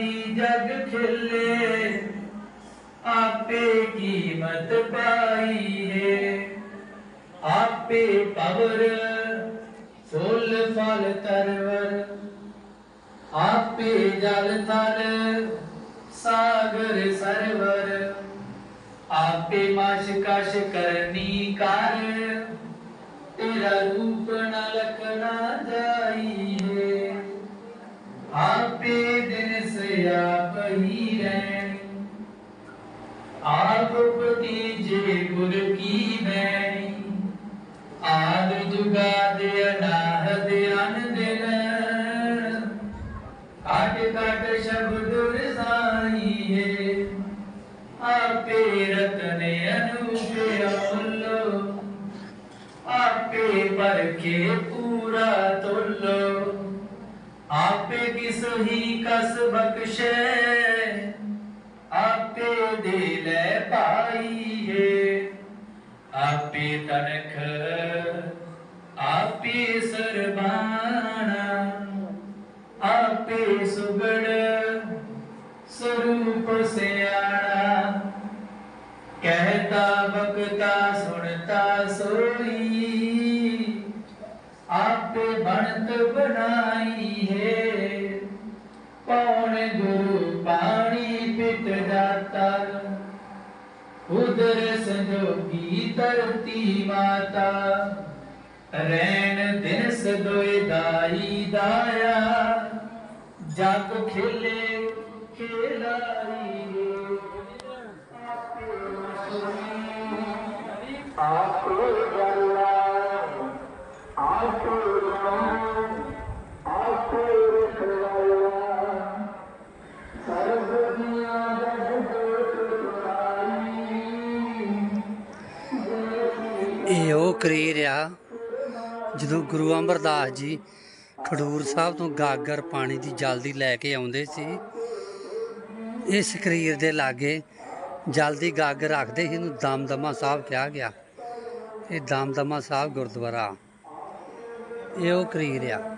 दी जग खिले, आपे कीमत पाई है। आपे पवर, सोल फल तरवर, आपे जल तर सागर सरवर। आपे माश काश करनी कार, तेरा रूप न लखना जाई है। आपका कशब दूर है। आपे रतने अनूपे अमुल्लो आपे परखे पूरा तुल्लो आपे किस ही कस बख्शे आपे दिल पाई है। आपे तनख सियाणा कहता, बकता, सुनता, सोई। आप बनत बनाई है। पौन गुरु पानी पिट दाता उधर संजोगी धरती माता। रैन दिन सदोए दाई दाया। जग खेले ਇਹ ਉਹ ਕਰੀ ਜਦੋਂ ਗੁਰੂ ਅਮਰਦਾਸ ਜੀ ਖਡੂਰ ਸਾਹਿਬ ਤੋਂ ਗਾਗਰ ਪਾਣੀ ਦੀ ਜਲਦੀ ਲੈ ਕੇ ਆਉਂਦੇ ਸੀ ਇਸ ਕਰੀਰ ਦੇ ਲਾਗੇ ਜਲਦੀ ਗਾਗਰ ਰੱਖਦੇ ਸੀ ਇਹਨੂੰ ਦਮਦਮਾ ਸਾਹਿਬ ਕਿਹਾ ਗਿਆ। ਇਹ ਦਮਦਮਾ ਸਾਹਿਬ ਗੁਰਦੁਆਰਾ। ਇਹ ਉਹ ਕਰੀਰ ਆ।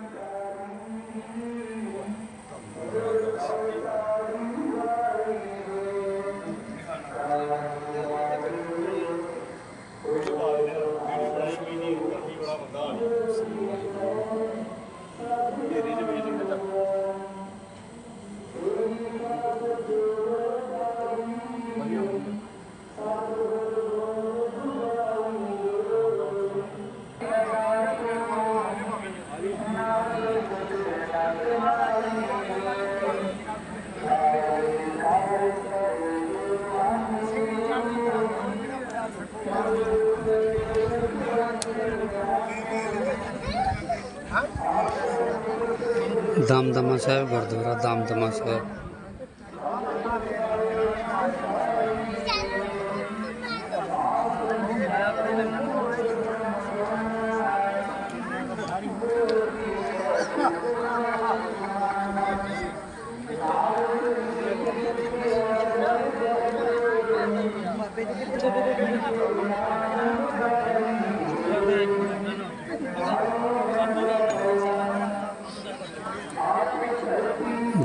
दामदमा साहब गुरुद्वारा दामदमा साहब।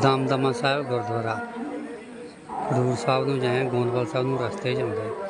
ਦਮਦਮਾ ਸਾਹਿਬ ਗੁਰਦੁਆਰਾ। ਖਡੂਰ ਸਾਹਿਬ ਨੂੰ ਜਾਏ ਗੋਂਦਵਾਲ ਸਾਹਿਬ ਨੂੰ ਰਸਤੇ 'ਚ ਆਉਂਦੇ